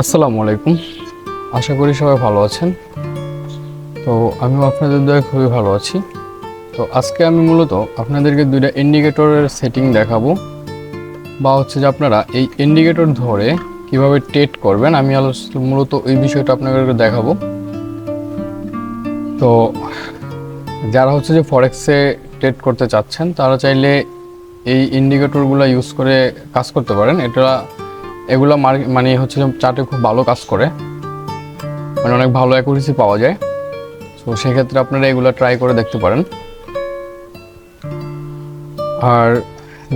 আসসালামু আলাইকুম। আশা করি সবাই ভালো আছেন। তো আমিও আপনাদের দয়া খুবই ভালো আছি। তো আজকে আমি মূলত আপনাদেরকে দুইটা ইন্ডিকেটরের সেটিং দেখাবো। বা হচ্ছে যে আপনারা এই ইন্ডিকেটর ধরে কীভাবে টেট করবেন, আমি মূলত এই বিষয়টা আপনাদেরকে দেখাবো। তো যারা হচ্ছে যে ফরেক্সে ট্রেড করতে চাচ্ছেন, তারা চাইলে এই ইন্ডিকেটরগুলো ইউজ করে কাজ করতে পারেন। এটা এগুলো মানে হচ্ছে যে চার্টে খুব ভালো কাজ করে। মানে অনেক ভালো অ্যাকুরেসি পাওয়া যায়। তো সেক্ষেত্রে আপনারা এগুলো ট্রাই করে দেখতে পারেন। আর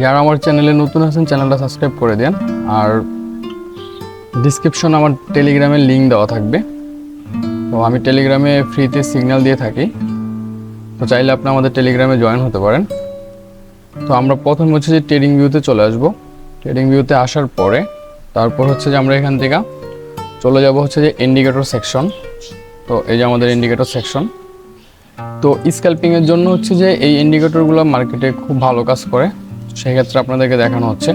যারা আমার চ্যানেলে নতুন আছেন চ্যানেলটা সাবস্ক্রাইব করে দেন। আর ডিসক্রিপশন আমার টেলিগ্রামের লিঙ্ক দেওয়া থাকবে। তো আমি টেলিগ্রামে ফ্রিতে সিগন্যাল দিয়ে থাকি। তো চাইলে আপনি আমাদের টেলিগ্রামে জয়েন হতে পারেন। তো আমরা প্রথম হচ্ছে যে ট্রেডিং ভিউতে চলে আসব। ট্রেডিং ভিউতে আসার পরে তারপর হচ্ছে যে আমরা এখান থেকে চলে যাব হচ্ছে যে ইন্ডিকেটর সেকশন তো এই যে আমাদের ইন্ডিকেটর সেকশন তো স্ক্যাল্পিংয়ের জন্য হচ্ছে যে এই ইন্ডিকেটরগুলো মার্কেটে খুব ভালো কাজ করে, সেক্ষেত্রে আপনাদেরকে দেখানো হচ্ছে।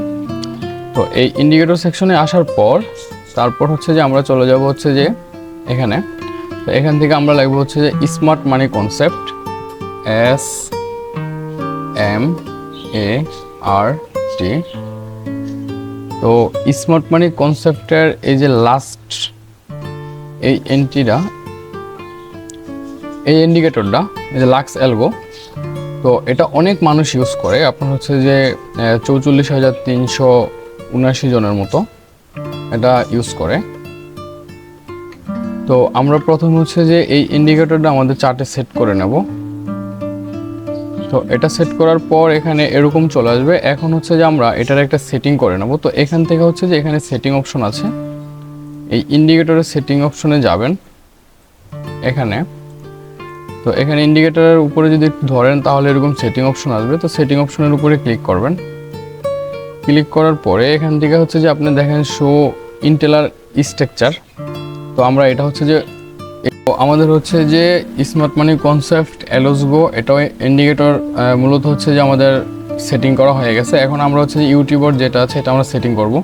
তো এই ইন্ডিকেটর সেকশনে আসার পর, তারপর হচ্ছে যে আমরা চলে যাব হচ্ছে যে এখানে। তো এখান থেকে আমরা লাগবো হচ্ছে যে smart money concept S M A R T তো স্মার্ট মানি কনসেপ্টের এই যে লাস্ট এই এন্ট্রিটা এই ইন্ডিকেটরটা এই যে লাক্স এলবো তো এটা অনেক মানুষ ইউজ করে। আপনার হচ্ছে যে চৌচল্লিশ হাজার তিনশো উনাশি জনের মতো এটা ইউজ করে। তো আমরা প্রথম হচ্ছে যে এই ইন্ডিকেটরটা আমাদের চার্টে সেট করে নেব। তো এটা সেট করার পর এখানে এরকম চলে আসবে। এখন হচ্ছে যে আমরা এটার একটা সেটিং করে নেব। তো এখান থেকে হচ্ছে যে এখানে সেটিং অপশন আছে। এই ইন্ডিকেটরের সেটিং অপশনে যাবেন এখানে। তো এখানে ইন্ডিকেটরের উপরে যদি ধরেন, তাহলে এরকম সেটিং অপশন আসবে। তো সেটিং অপশনের উপরে ক্লিক করবেন। ক্লিক করার পরে এখান থেকে হচ্ছে যে আপনি দেখেন শো ইন্টেলার স্ট্রাকচার তো আমরা এটা হচ্ছে যে আমাদের হচ্ছে যে স্মার্ট মানি কনসেপ্ট এলোসগো এটাও ইন্ডিকেটর মূলত হচ্ছে যে আমাদের সেটিং করা হয়ে গেছে। এখন আমরা হচ্ছে ইউটিউবার যেটা আছে, এটা আমরা সেটিং করব।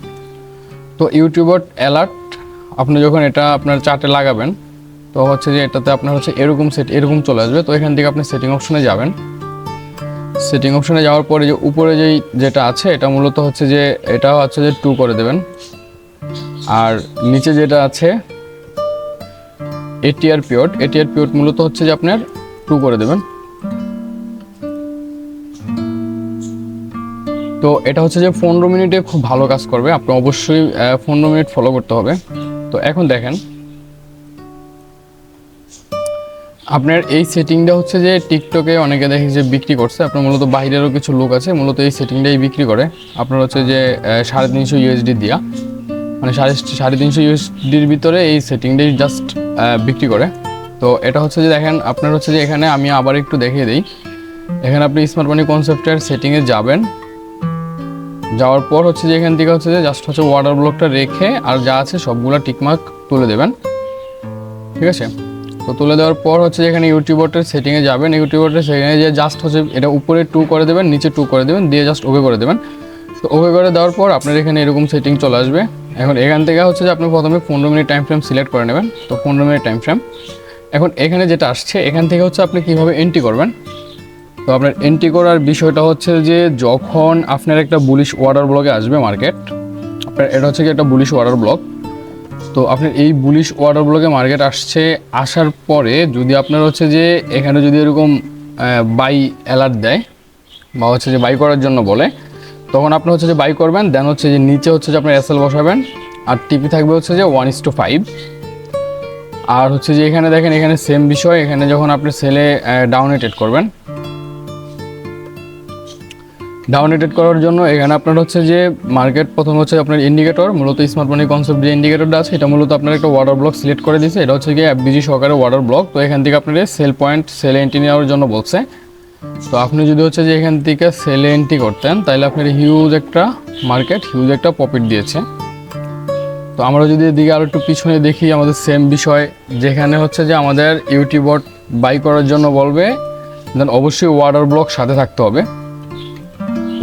তো ইউটিউবার অ্যালার্ট আপনি যখন এটা আপনার চার্টে লাগাবেন, তো হচ্ছে যে এটাতে আপনার হচ্ছে এরকম সেট এরকম চলে আসবে। তো এখান থেকে আপনি সেটিং অপশনে যাবেন। সেটিং অপশনে যাওয়ার পরে যে উপরে যেই যেটা আছে, এটা মূলত হচ্ছে যে এটা হচ্ছে যে টু করে দেবেন। আর নিচে যেটা আছে এটিআর পিওট এটিআর পিওট মূলত হচ্ছে যে আপনার টু করে দেবেন। তো এটা হচ্ছে যে পনেরো মিনিটে খুব ভালো কাজ করবে, আপনি অবশ্যই পনেরো মিনিট ফলো করতে হবে। তো এখন দেখেন, আপনার এই সেটিংটা হচ্ছে যে টিকটকে অনেকে দেখে যে বিক্রি করছে, আপনার মূলত বাইরেরও কিছু লোক আছে, মূলত এই সেটিংটাই বিক্রি করে। আপনার হচ্ছে যে সাড়ে তিনশো ইউএসডি দিয়া। মানে সাড়ে সাড়ে তিনশো ইউএসডির ভিতরে এই সেটিংটাই জাস্ট বিক্রি করে। তো এটা হচ্ছে যে দেখেন, আপনার হচ্ছে যে এখানে আমি আবার একটু দেখিয়ে দিই। এখানে আপনি স্মার্ট মানি কনসেপ্টের সেটিংয়ে যাবেন। যাওয়ার পর হচ্ছে যে এখান থেকে হচ্ছে যে জাস্ট হচ্ছে ওয়াটার ব্লকটা রেখে আর যা আছে সবগুলো টিকমার্ক তুলে দেবেন। ঠিক আছে? তো তুলে দেওয়ার পর হচ্ছে এখানে ইউটিউবারটার সেটিংয়ে যাবেন। ইউটিউবারটার সেটিংয়ে যে জাস্ট হচ্ছে এটা উপরে টু করে দেবেন, নিচে টু করে দেবেন, দিয়ে জাস্ট ওকে করে দেবেন। তো ওকে করে দেওয়ার পর আপনার এখানে এরকম সেটিং চলে আসবে। এখন এখান থেকে হচ্ছে যে আপনি প্রথমে পনেরো মিনিট টাইম ফ্রেম সিলেক্ট করে নেবেন। তো পনেরো মিনিট টাইম ফ্রেম এখন এখানে যেটা আসছে, এখান থেকে হচ্ছে আপনি কীভাবে এন্ট্রি করবেন? তো আপনার এন্ট্রি করার বিষয়টা হচ্ছে যে যখন আপনার একটা বুলিশ ওয়াটার ব্লকে আসবে মার্কেট আপনার এটা হচ্ছে কি একটা বুলিশ ওয়াটার ব্লক তো আপনার এই বুলিশ ওয়াটার ব্লকে মার্কেট আসছে, আসার পরে যদি আপনার হচ্ছে যে এখানে যদি এরকম বাই অ্যালার্ট দেয়, বা হচ্ছে যে বাই করার জন্য বলে তখন আপনি হচ্ছে যে বাই করবেন দেন হচ্ছে যে নিচে হচ্ছে যে আপনার এসএল বসাবেন, আর টিপি থাকবে হচ্ছে যে ওয়ান ইস টু ফাইভ আর হচ্ছে যে এখানে দেখেন, এখানে সেম বিষয়, এখানে যখন আপনি সেলে ডাউনেটেড করবেন। ডাউনেটেড করার জন্য এখানে আপনার হচ্ছে যে মার্কেট প্রথম হচ্ছে আপনার ইন্ডিকেটর মূলত স্মার্ট মানি কনসেপ্ট যে ইন্ডিকেটরটা আছে, এটা মূলত আপনার একটা ওয়াটার ব্লক সিলেক্ট করে দিয়েছে এটা হচ্ছে গিয়ে বিজি সহকারে ওয়াটার ব্লক তো এখান থেকে আপনার সেল পয়েন্ট সেল এন্ট্রি নেওয়ার জন্য বলছে। তো আপনি যদি হচ্ছে যে এখান থেকে সেলে এন্ট্রি করতেন, তাহলে আপনার হিউজ একটা মার্কেট হিউজ একটা প্রফিট দিয়েছে। তো আমরা যদি এদিকে আরও একটু পিছনে দেখি আমাদের সেম বিষয়, যেখানে হচ্ছে যে আমাদের ইউটিউবট বাই করার জন্য বলবে দেন অবশ্যই ওয়াটার ব্লক সাথে থাকতে হবে।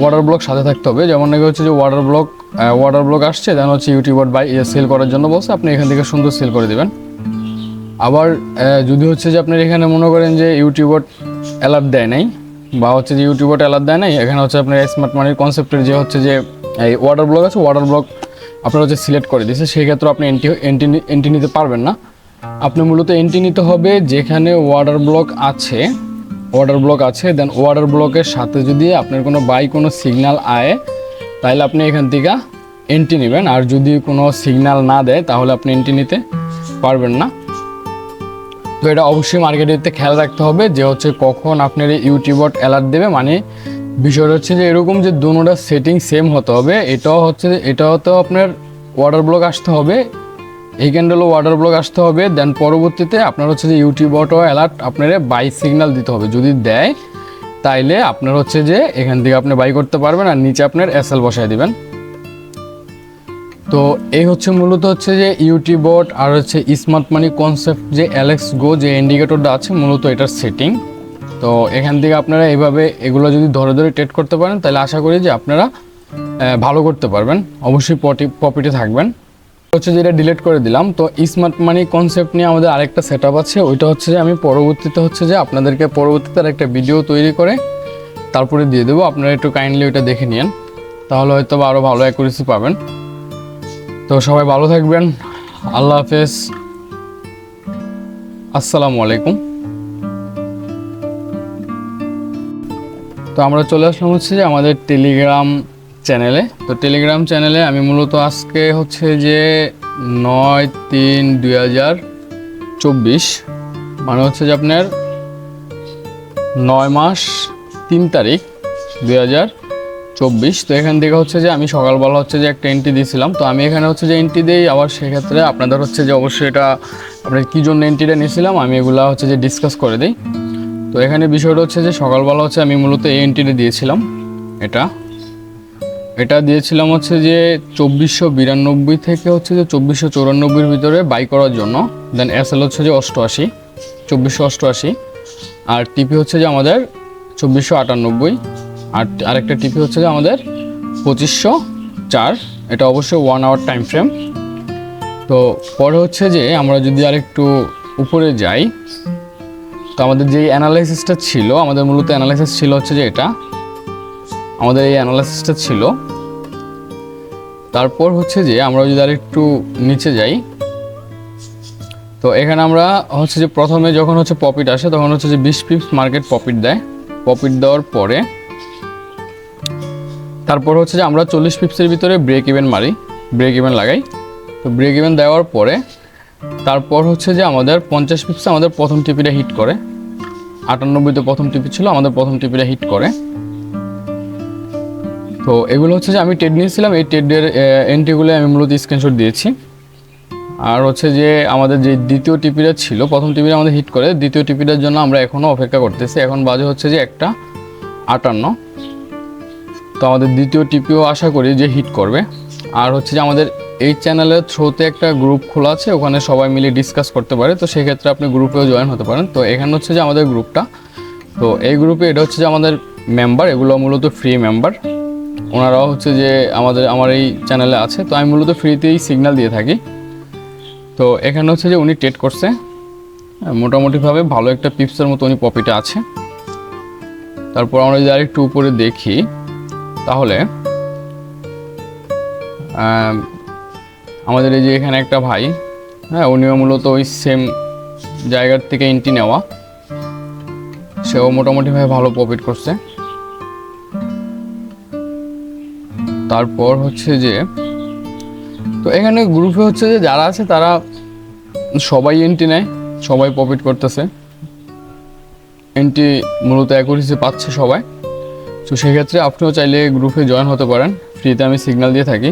ওয়াটার ব্লক সাথে থাকতে হবে। যেমন নাকি হচ্ছে যে ওয়াটার ব্লক ওয়াটার ব্লক আসছে দেন হচ্ছে ইউটিউবার বাই সেল করার জন্য বলছে, আপনি এখান থেকে সুন্দর সেল করে দেবেন। আবার যদি হচ্ছে যে আপনার এখানে মনে করেন যে ইউটিউবার অ্যালার্ট দেয় নাই, বা হচ্ছে যে ইউটিউবার অ্যালার্ট দেয় নাই, এখানে হচ্ছে আপনার স্মার্ট মানির কনসেপ্টের যে হচ্ছে যে, এই ওয়াটার ব্লক আছে ওয়াটার ব্লক আপনার হচ্ছে সিলেক্ট করে দিয়েছে সেই ক্ষেত্রে আপনি এন্ট্রি এন্ট্রি এন্টি নিতে পারবেন না। আপনি মূলত এন্ট্রি নিতে হবে যেখানে ওয়াটার ব্লক আছে ওয়াটার ব্লক আছে দেন ওয়াটার ব্লকের সাথে যদি আপনার কোনো বাই কোনো সিগন্যাল আয়, তাহলে আপনি এখান থেকে এন্ট্রি নেবেন, আর যদি কোনো সিগন্যাল না দেয়, তাহলে আপনি এন্ট্রি নিতে পারবেন না। তো এটা অবশ্যই মার্কেটিংতে খেয়াল রাখতে হবে যে হচ্ছে কখন আপনার ইউটিউবট অ্যালার্ট দেবে। মানে বিষয়টা হচ্ছে যে এরকম যে দুটোটা সেটিং সেম হতে হবে। এটাও হচ্ছে এটাও তো আপনার ওয়াটার ব্লক আসতে হবে। এই ক্যান্ডেলও ওয়াটার ব্লক আসতে হবে। দেন পরবর্তীতে আপনার হচ্ছে যে ইউটিউব অটো অ্যালার্ট আপনার বাই সিগন্যাল দিতে হবে। যদি দেয়, তাইলে আপনার হচ্ছে যে এখান থেকে আপনি বাই করতে পারবেন আর নিচে আপনার এসএল বসায় দিবেন। তো এই হচ্ছে মূলত হচ্ছে যে ইউটিউবট আর হচ্ছে স্মার্ট মানি কনসেপ্ট যে অ্যালেক্স গো যে ইন্ডিকেটরটা আছে, মূলত এটার সেটিং। তো এখান থেকে আপনারা এইভাবে এগুলো যদি ধরে ধরে ট্রেড করতে পারেন, তাহলে আশা করি যে আপনারা ভালো করতে পারবেন। অবশ্যই পটি প্রফিটে থাকবেন। হচ্ছে যেটা ডিলিট করে দিলাম, তো স্মার্ট মানি কনসেপ্ট নিয়ে আমাদের আরেকটা সেট আছে। ওইটা হচ্ছে যে আমি পরবর্তীতে হচ্ছে যে আপনাদেরকে পরবর্তীতে একটা ভিডিও তৈরি করে তারপরে দিয়ে দেবো। আপনারা একটু কাইন্ডলি ওইটা দেখে নিন তাহলে হয়তো আরও ভালো অ্যাকুরেসি পাবেন। তো সবাই ভালো থাকবেন। আল্লাহ হাফেজ। আসসালামু আলাইকুম। তো আমরা চলে আসলাম হচ্ছে যে আমাদের টেলিগ্রাম চ্যানেলে তো টেলিগ্রাম চ্যানেলে আমি মূলত আজকে হচ্ছে যে নয় তিন দুই হাজার চব্বিশ মানে হচ্ছে যে আপনার নয় মাস তিন তারিখ দুই হাজার চব্বিশ তো এখান থেকে হচ্ছে যে আমি সকালবেলা হচ্ছে যে একটা এন্ট্রি দিয়েছিলাম তো আমি এখানে হচ্ছে যে এন্ট্রি দিই আবার সেক্ষেত্রে আপনাদের হচ্ছে যে অবশ্যই এটা আপনার কী জন্য এন্ট্রিটা নিয়েছিলাম আমি এগুলা হচ্ছে যে ডিসকাস করে দিই তো এখানে বিষয়টা হচ্ছে যে সকালবেলা হচ্ছে আমি মূলত এই এন্ট্রিটা দিয়েছিলাম এটা এটা দিয়েছিলাম হচ্ছে যে চব্বিশশো বিরানব্বই থেকে হচ্ছে যে চব্বিশশো চৌরানব্বইয়ের ভিতরে বাই করার জন্য দেন এস এল হচ্ছে যে অষ্টআশি চব্বিশশো অষ্টআশি আর টিপি হচ্ছে যে আমাদের চব্বিশশো আটানব্বই আর আরেকটা টিপি হচ্ছে যে আমাদের পঁচিশশো চার, এটা অবশ্যই ওয়ান আওয়ার টাইম ফ্রেম তো পরে হচ্ছে যে আমরা যদি আরেকটু উপরে যাই, তো আমাদের যে অ্যানালাইসিসটা ছিল, আমাদের মূলত অ্যানালাইসিস ছিল হচ্ছে যে এটা। আমাদের এই অ্যানালাইসিসটা ছিল। তারপর হচ্ছে যে আমরা যদি আরেকটু নিচে যাই, তো এখানে আমরা হচ্ছে যে প্রথমে যখন হচ্ছে প্রফিট আসে, তখন হচ্ছে যে বিশ পিপস মার্কেট প্রফিট দেয়। প্রফিট দেওয়ার পরে তারপর হচ্ছে যে আমরা চল্লিশ পিপসের ভিতরে ব্রেক ইভেন মারি ব্রেক ইভেন লাগাই। তো ব্রেক ইভেন দেওয়ার পরে তারপর হচ্ছে যে আমাদের পঞ্চাশ পিপসে আমাদের প্রথম টিপিটা হিট করে। আটানব্বইতে প্রথম টিপি ছিল, আমাদের প্রথম টিপিটা হিট করে। তো এগুলো হচ্ছে যে আমি টেড নিয়েছিলাম, এই টেডের এন্ট্রিগুলো আমি মূলত স্ক্রিনশট দিয়েছি। আর হচ্ছে যে আমাদের যে দ্বিতীয় টিপিটা ছিল, প্রথম টিপিটা আমাদের হিট করে, দ্বিতীয় টিপিটার জন্য আমরা এখনও অপেক্ষা করতেছি। এখন বাজে হচ্ছে যে একটা আটান্ন। তো আমাদের দ্বিতীয় টিপিও আশা করি যে হিট করবে। আর হচ্ছে যে আমাদের এই চ্যানেলের থ্রুতে একটা গ্রুপ খোলা আছে, ওখানে সবাই মিলে ডিসকাস করতে পারে। তো সেক্ষেত্রে আপনি গ্রুপেও জয়েন হতে পারেন। তো এখানে হচ্ছে যে আমাদের গ্রুপটা তো এই গ্রুপে এটা হচ্ছে যে আমাদের মেম্বার এগুলো মূলত ফ্রি মেম্বার ওনারাও হচ্ছে যে আমাদের, আমার এই চ্যানেলে আছে। তো আমি মূলত ফ্রিতেই সিগন্যাল দিয়ে থাকি। তো এখানে হচ্ছে যে উনি টেট করছে। মোটামুটিভাবে ভালো একটা পিপসের মতো উনি পপিটা আছে। তারপর আমরা যদি আরেকটু উপরে দেখি তাহলে আম, আমাদের এই যে এখানে একটা ভাই হ্যাঁ উনিও মূলত ওই সেম জায়গার থেকে এন্ট্রি নেওয়া। সেও মোটামুটিভাবে ভালো প্রফিট করছে। তারপর হচ্ছে যে তো এখানে গ্রুপে হচ্ছে যে যারা আছে তারা সবাই এন্ট্রি নেয় সবাই প্রফিট করতেছে। এন্ট্রি মূলত অ্যাকুরেসি পাচ্ছে সবাই। তো সেক্ষেত্রে আপনিও চাইলে গ্রুপে জয়েন হতে পারেন। ফ্রিতে আমি সিগন্যাল দিয়ে থাকি।